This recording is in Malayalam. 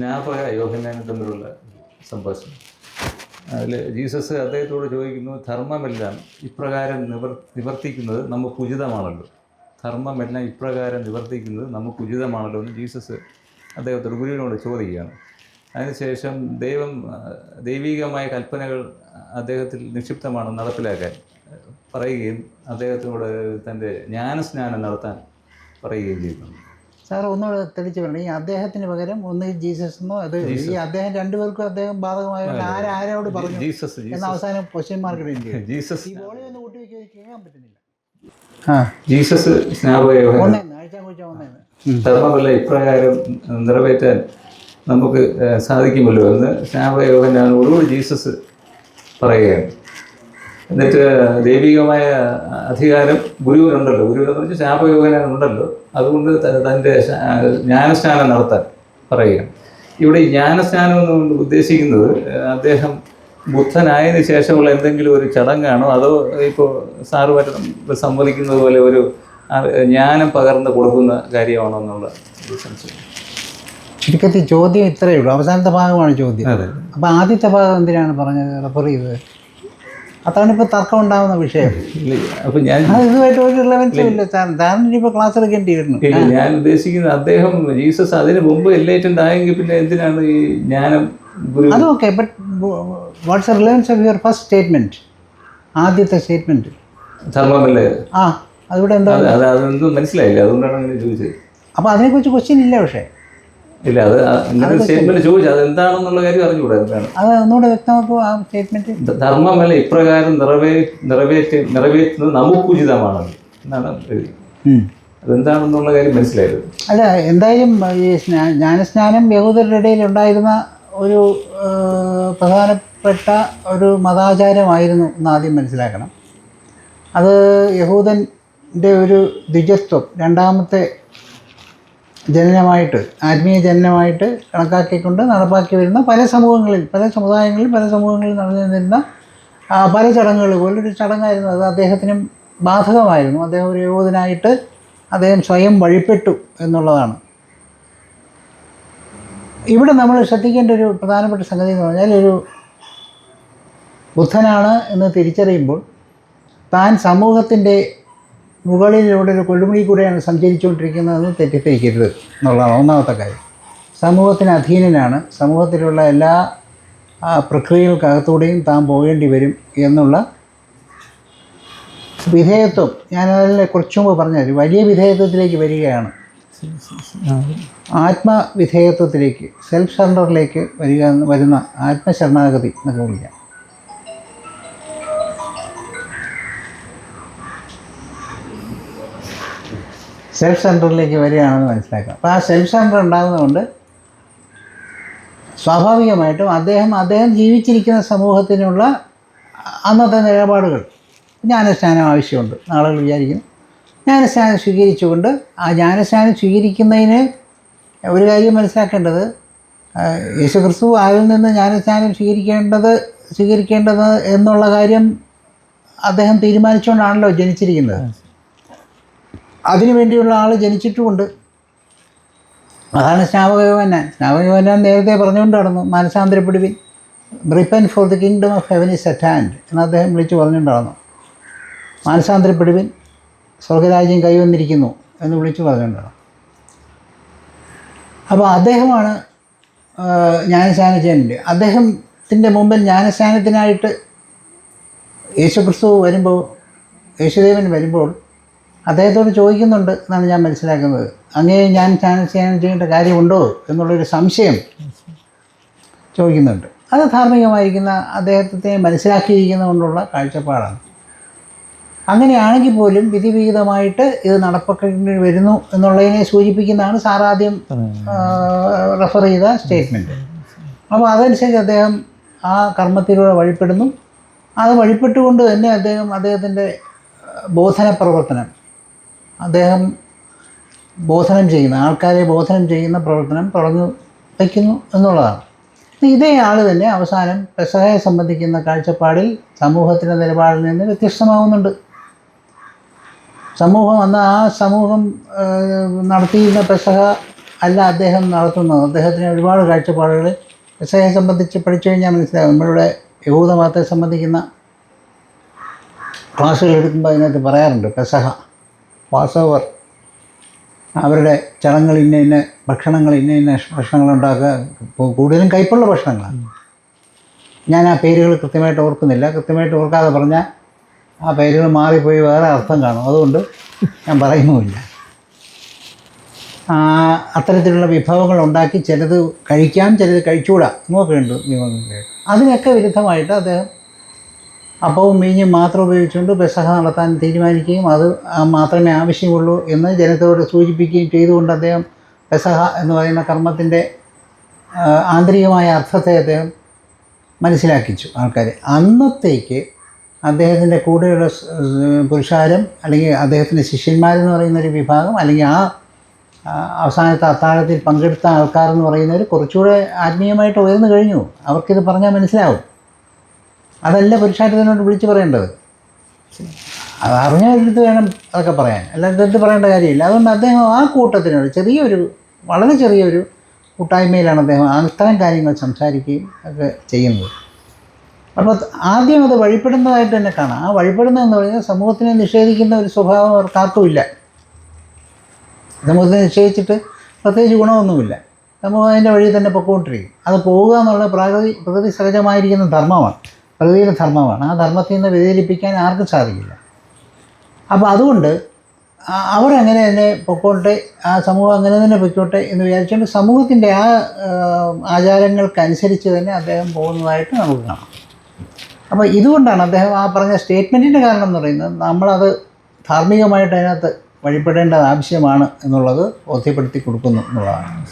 സ്നാപക യോഹന്നാനും തമ്മിലുള്ള സംഭാഷണം. അതിൽ ജീസസ് അദ്ദേഹത്തോട് ചോദിക്കുന്നു ധർമ്മമെല്ലാം ഇപ്രകാരം നിവർ നിവർത്തിക്കുന്നത് നമുക്ക് ഉചിതമാണല്ലോ. ധർമ്മമെല്ലാം ഇപ്രകാരം നിവർത്തിക്കുന്നത് നമുക്ക് ഉചിതമാണല്ലോ എന്ന് ജീസസ് അദ്ദേഹത്തോട് ഗുരുവിനോട് ചോദിക്കുകയാണ്. അതിനുശേഷം ദൈവം ദൈവികമായ കൽപ്പനകൾ അദ്ദേഹത്തിൽ നിക്ഷിപ്തമാണ് നടപ്പിലാക്കാൻ പറയുകയും അദ്ദേഹത്തിനോട് തന്റെ ജ്ഞാനസ്നാനം നടത്താൻ പറയുകയും ചെയ്യുന്നു. സാർ ഒന്നുകൂടെ തെളിച്ചു പറഞ്ഞു ഈ അദ്ദേഹത്തിന് പകരം ഒന്ന് ജീസസ് എന്നോ അത് ഈ അദ്ദേഹം രണ്ടുപേർക്കും അദ്ദേഹം ബാധകമായ ആരാരോട് പറഞ്ഞു? ജീസസ് എന്ന അവസാനം ക്വസ്റ്റ്യൻ മാർക്ക് ജീസസ്. ഈ ബോളി ഒന്ന് കൂട്ടി വെക്കാൻ കേൾക്കാൻ പറ്റുന്നില്ല. ജീസസ് ധർമ്മമല്ല ഇപ്രകാരം നിറവേറ്റാൻ നമുക്ക് സാധിക്കുമല്ലോ എന്ന് സ്നാപക യോഹന്നാനോടുകൂടി ജീസസ് പറയുകയാണ്. എന്നിട്ട് ദൈവികമായ അധികാരം ഗുരുവിനുണ്ടല്ലോ. ഗുരുവിനെന്ന് വെച്ചാൽ ശാപയോഗനുണ്ടല്ലോ അതുകൊണ്ട് തന്റെ ജ്ഞാനസ്നാനം നടത്താൻ പറയുക ഇവിടെ ജ്ഞാനസ്നാനം എന്നുകൊണ്ട് ഉദ്ദേശിക്കുന്നത് അദ്ദേഹം ബുദ്ധനായതിന് ശേഷമുള്ള എന്തെങ്കിലും ഒരു ചടങ്ങാണോ? അതോ ഇപ്പോൾ സാറുമായിട്ട് സംവദിക്കുന്നത് പോലെ ഒരു ജ്ഞാനം പകർന്ന് കൊടുക്കുന്ന കാര്യമാണോ എന്നുള്ള സംശയം. ചുരുക്കത്തിൽ ചോദ്യം ഇത്രയേ ഉള്ളൂ. അവസാനത്തെ ഭാഗമാണ് ചോദ്യം. അപ്പോൾ ആദ്യത്തെ ഭാഗം എന്തിനാണ് പറഞ്ഞത്? റെഫർ ചെയ്തത്? അതാണ് ഇപ്പോൾ തർക്കം ഉണ്ടാകുന്ന വിഷയം അപ്പം ഞാൻ ഇതുമായിട്ട് ഒരു റിലവൻസും ഇല്ല സാർ സാറിന് ഇനിയിപ്പോൾ ക്ലാസ് എടുക്കേണ്ടി വരുന്നു ഞാൻ ഉദ്ദേശിക്കുന്നത് അദ്ദേഹം ജീസസ് അതിന് മുമ്പ് എല്ലേറ്റന്റ് ആയെങ്കിൽ പിന്നെ എന്തിനാണ് ഈ ജ്ഞാനം അതൊക്കെ അത് okay but what's relevance of your first statement ആദ്യത്തെ സ്റ്റേറ്റ്മെന്റ് ധർമ്മമല്ലേ? ആ അതിവിടെ എന്താ? അത് അത് അതൊന്നും മനസ്സിലായില്ല? അതുകൊണ്ടാണ് അങ്ങനെ ചോദിച്ചത്. അപ്പോൾ അതിനെക്കുറിച്ച് ക്വസ്റ്റ്യൻ ഇല്ല പക്ഷേ. ഇല്ല അത് അങ്ങനെ സ്റ്റേറ്റ്മെന്റ് ചോദിച്ചു. അത് എന്താണെന്നുള്ള കാര്യം അറിഞ്ഞുകൂടാ അത് ഒന്നുകൂടെ വ്യക്തമാക്കുക ആ സ്റ്റേറ്റ്മെന്റ് ധ- ധർമ്മമല്ല ഇപ്രകാരം നിറവേ നിറവേറ്റ് നിറവേറ്റുന്നത് നമുക്കുചിതമാണത്. എന്നാണ് എഴുതി അതെന്താണെന്നുള്ള കാര്യം മനസ്സിലായത്? അല്ല എന്തായാലും ഈ സ്നാ ജ്ഞാനസ്നാനം യഹൂദരുടെ ഇടയിൽ ഉണ്ടായിരുന്ന ഒരു പ്രധാനപ്പെട്ട ഒരു മതാചാരമായിരുന്നു എന്ന് ആദ്യം മനസ്സിലാക്കണം. അത് യഹൂദന്റെ ഒരു ദ്വിജത്വം രണ്ടാമത്തെ ജനനമായിട്ട് ആത്മീയ ജനനമായിട്ട് കണക്കാക്കിക്കൊണ്ട് നടപ്പാക്കി വരുന്ന പല സമൂഹങ്ങളിൽ പല സമുദായങ്ങളിൽ പല സമൂഹങ്ങളിൽ നടന്നു നിന്നിരുന്ന ആ, പല ചടങ്ങുകൾ പോലൊരു ചടങ്ങായിരുന്നു. അത് അദ്ദേഹത്തിനും ബാധകമായിരുന്നു. അദ്ദേഹം ഒരു യോധനായിട്ട് അദ്ദേഹം സ്വയം വഴിപ്പെട്ടു എന്നുള്ളതാണ്. ഇവിടെ നമ്മൾ ശ്രദ്ധിക്കേണ്ട ഒരു പ്രധാനപ്പെട്ട സംഗതി എന്ന് പറഞ്ഞാൽ ഒരു ബുദ്ധനാണ് എന്ന് തിരിച്ചറിയുമ്പോൾ താൻ സമൂഹത്തിന്റെ മുകളിലൂടെ ഒരു കൊടുമുടി കൂടെയാണ് സഞ്ചരിച്ചുകൊണ്ടിരിക്കുന്നതെന്ന് തെറ്റിദ്ധരിക്കരുത് എന്നുള്ളതാണ് ഒന്നാമത്തെ കാര്യം. സമൂഹത്തിന് അധീനനാണ്. സമൂഹത്തിലുള്ള എല്ലാ പ്രക്രിയകൾക്കകത്തൂടെയും താൻ പോകേണ്ടി വരും എന്നുള്ള വിധേയത്വം. ഞാനതിനെ കുറച്ചു മുമ്പ് പറഞ്ഞത് വലിയ വിധേയത്വത്തിലേക്ക് വരികയാണ്. ആത്മവിധേയത്വത്തിലേക്ക് സെൽഫ് സറണ്ടറിലേക്ക് വരിക വരുന്ന ആത്മശരണാഗതി എന്നൊക്കെ വിളിക്കാം. സെൽഫ് സെന്ററിലേക്ക് വരികയാണെന്ന് മനസ്സിലാക്കാം. അപ്പോൾ ആ സെൽഫ് സെന്റർ ഉണ്ടാകുന്നതുകൊണ്ട് സ്വാഭാവികമായിട്ടും അദ്ദേഹം അദ്ദേഹം ജീവിച്ചിരിക്കുന്ന സമൂഹത്തിനുള്ള അന്നത്തെ നിലപാടുകൾ ജ്ഞാനസ്നാനം ആവശ്യമുണ്ട്. ആളുകൾ വിചാരിക്കുന്നു. ജ്ഞാനസ്നാനം സ്വീകരിച്ചുകൊണ്ട് ആ ജ്ഞാനസ്നാനം സ്വീകരിക്കുന്നതിന് ഒരു കാര്യം മനസ്സിലാക്കേണ്ടത് യേശുക്രിസ്തു ആരിൽ നിന്ന് ജ്ഞാനസ്നാനം സ്വീകരിക്കേണ്ടത് സ്വീകരിക്കേണ്ടത് എന്നുള്ള കാര്യം അദ്ദേഹം തീരുമാനിച്ചുകൊണ്ടാണല്ലോ ജനിച്ചിരിക്കുന്നത്. അതിനു വേണ്ടിയുള്ള ആൾ ജനിച്ചിട്ടുമുണ്ട്. അതാണ് സ്നാപകയോവന്നാൻ സ്നാപകയോവന്നാൻ നേരത്തെ പറഞ്ഞുകൊണ്ട് നടന്നു മാനസാന്തരപ്പെടുവിൻ. Repent for the kingdom of heaven is at hand എന്ന് അദ്ദേഹം വിളിച്ചു പറഞ്ഞുകൊണ്ട് നടന്നു മാനസാന്തരപ്പെടുവിൻ സ്വർഗരാജ്യം കൈവന്നിരിക്കുന്നു എന്ന് വിളിച്ചു പറഞ്ഞുകൊണ്ട് അപ്പോൾ അദ്ദേഹമാണ് ചെയ്യുന്നുണ്ട് അദ്ദേഹത്തിന്റെ മുമ്പിൽ ജ്ഞാനസ്നാനത്തിനായിട്ട് യേശുക്രിസ്തു വരുമ്പോൾ യേശുദേവൻ വരുമ്പോൾ അദ്ദേഹത്തോട് ചോദിക്കുന്നുണ്ട് എന്നാണ് ഞാൻ മനസ്സിലാക്കുന്നത്. അങ്ങേ ഞാൻ ചാനൽ ചെയ്യാൻ ചെയ്യേണ്ട കാര്യമുണ്ടോ എന്നുള്ളൊരു സംശയം ചോദിക്കുന്നുണ്ട്. അത് ധാർമ്മികമായിരിക്കുന്ന അദ്ദേഹത്തെ മനസ്സിലാക്കിയിരിക്കുന്നതുകൊണ്ടുള്ള കാഴ്ചപ്പാടാണ്. അങ്ങനെയാണെങ്കിൽ പോലും വിധിവിഹിതമായിട്ട് ഇത് നടപ്പാക്കേണ്ടി വരുന്നു എന്നുള്ളതിനെ സൂചിപ്പിക്കുന്നതാണ് സാറാദ്യം റെഫർ ചെയ്ത സ്റ്റേറ്റ്മെന്റ് അപ്പോൾ അതനുസരിച്ച് അദ്ദേഹം ആ കർമ്മത്തിലൂടെ വഴിപ്പെടുന്നു. അത് വഴിപ്പെട്ടുകൊണ്ട് തന്നെ അദ്ദേഹം അദ്ദേഹത്തിന്റെ ബോധന പ്രവർത്തനം അദ്ദേഹം ബോധനം ചെയ്യുന്ന ആൾക്കാരെ ബോധനം ചെയ്യുന്ന പ്രവർത്തനം തുടങ്ങി വയ്ക്കുന്നു എന്നുള്ളതാണ്. ഇതേ ആൾ തന്നെ അവസാനം പെസഹയെ സംബന്ധിക്കുന്ന കാഴ്ചപ്പാടിൽ സമൂഹത്തിന്റെ നിലപാടിൽ നിന്ന് വ്യത്യസ്തമാവുന്നുണ്ട്. സമൂഹം അന്ന് ആ സമൂഹം നടത്തിയിരുന്ന പെസഹ അല്ല അദ്ദേഹം നടത്തുന്നത്. അദ്ദേഹത്തിന് ഒരുപാട് കാഴ്ചപ്പാടുകൾ പെസഹയെ സംബന്ധിച്ച് പഠിച്ചു കഴിഞ്ഞാൽ മനസ്സിലാകും. നമ്മളിവിടെ യഹൂദ മതത്തെ സംബന്ധിക്കുന്ന ക്ലാസ്സുകൾ എടുക്കുമ്പോൾ അതിനകത്ത് പറയാറുണ്ട് പെസഹ. പാസോവർ അവരുടെ ചടങ്ങുകൾ ഇന്ന ഇന്ന ഭക്ഷണങ്ങൾ ഇന്ന ഇന്ന ഭക്ഷണങ്ങൾ ഉണ്ടാക്കുക കൂടുതലും കയ്പുള്ള ഭക്ഷണങ്ങളാണ്. ഞാൻ ആ പേരുകൾ കൃത്യമായിട്ട് ഓർക്കുന്നില്ല. കൃത്യമായിട്ട് ഓർക്കാതെ പറഞ്ഞാൽ ആ പേരുകൾ മാറിപ്പോയി വേറെ അർത്ഥം കാണും. അതുകൊണ്ട് ഞാൻ പറയുന്നുമില്ല. അത്തരത്തിലുള്ള വിഭവങ്ങൾ ഉണ്ടാക്കി ചിലത് കഴിക്കാം ചിലത് കഴിച്ചുകൂടാ. ഉണ്ട് നിയമങ്ങളിൽ അതിനൊക്കെ വിരുദ്ധമായിട്ട് അദ്ദേഹം അപ്പവും മീഞ്ഞും മാത്രം ഉപയോഗിച്ചുകൊണ്ട് പെസഹ നടത്താൻ തീരുമാനിക്കുകയും അത് മാത്രമേ ആവശ്യമുള്ളൂ എന്ന് ജനത്തോട് സൂചിപ്പിക്കുകയും ചെയ്തുകൊണ്ട് അദ്ദേഹം പെസഹ എന്ന് പറയുന്ന കർമ്മത്തിന്റെ ആന്തരികമായ അർത്ഥത്തെ അദ്ദേഹം മനസ്സിലാക്കിച്ചു ആൾക്കാർ അന്നത്തേക്ക് അദ്ദേഹത്തിന്റെ കൂടെയുള്ള പുരുഷാരം അല്ലെങ്കിൽ അദ്ദേഹത്തിന്റെ ശിഷ്യന്മാരെന്ന് പറയുന്ന ഒരു വിഭാഗം അല്ലെങ്കിൽ ആ, അവസാനത്തെ അത്താഴത്തിൽ പങ്കെടുത്ത ആൾക്കാരെന്ന് പറയുന്നവർ കുറച്ചുകൂടെ ആത്മീയമായിട്ട് ഉയർന്നു കഴിഞ്ഞു. അവർക്കിത് പറഞ്ഞാൽ മനസ്സിലാവും. അതല്ല പുരുഷാരത്തിനോട് വിളിച്ച് പറയേണ്ടത്. അത് അറിഞ്ഞവരുടെ വേണം അതൊക്കെ പറയാൻ. അല്ലാതെ എടുത്ത് പറയേണ്ട കാര്യമില്ല. അതുകൊണ്ട് അദ്ദേഹം ആ കൂട്ടത്തിനോട് ചെറിയൊരു വളരെ ചെറിയൊരു കൂട്ടായ്മയിലാണ് അദ്ദേഹം അത്തരം കാര്യങ്ങൾ സംസാരിക്കുകയും ഒക്കെ ചെയ്യുന്നത്. അപ്പോൾ ആദ്യം അത് വഴിപ്പെടുന്നതായിട്ട് തന്നെ കാണാം. ആ വഴിപ്പെടുന്നതെന്ന് പറഞ്ഞാൽ സമൂഹത്തിനെ നിഷേധിക്കുന്ന ഒരു സ്വഭാവം അവർക്കാർക്കും ഇല്ല. നിഷേധിച്ചിട്ട് പ്രത്യേകിച്ച് ഗുണമൊന്നുമില്ല. സമൂഹം അതിന്റെ വഴി തന്നെ പൊക്കോണ്ടിരിക്കും. അത് പോവുക എന്നുള്ള പ്രകൃതി പ്രകൃതി സഹജമായിരിക്കുന്ന ധർമ്മമാണ്. പ്രകൃതിയുടെ ധർമ്മമാണ്. ആ ധർമ്മത്തിൽ നിന്ന് വ്യതിചലിപ്പിക്കാൻ ആർക്കും സാധിക്കില്ല. അപ്പോൾ അതുകൊണ്ട് അവരങ്ങനെ തന്നെ പൊക്കോട്ടെ ആ സമൂഹം അങ്ങനെ തന്നെ പൊയ്ക്കോട്ടെ എന്ന് വിചാരിച്ചുകൊണ്ട് സമൂഹത്തിന്റെ ആ, ആചാരങ്ങൾക്കനുസരിച്ച് തന്നെ അദ്ദേഹം പോകുന്നതായിട്ട് നമുക്ക് കാണാം. അപ്പോൾ ഇതുകൊണ്ടാണ് അദ്ദേഹം ആ പറഞ്ഞ സ്റ്റേറ്റ്മെന്റിന്റെ കാരണം എന്ന് പറയുന്നത് നമ്മളത് ധാർമ്മികമായിട്ട് അതിനകത്ത് വഴിപ്പെടേണ്ടത് ആവശ്യമാണ് എന്നുള്ളത് ബോധ്യപ്പെടുത്തി കൊടുക്കുന്നു എന്നുള്ളതാണ്.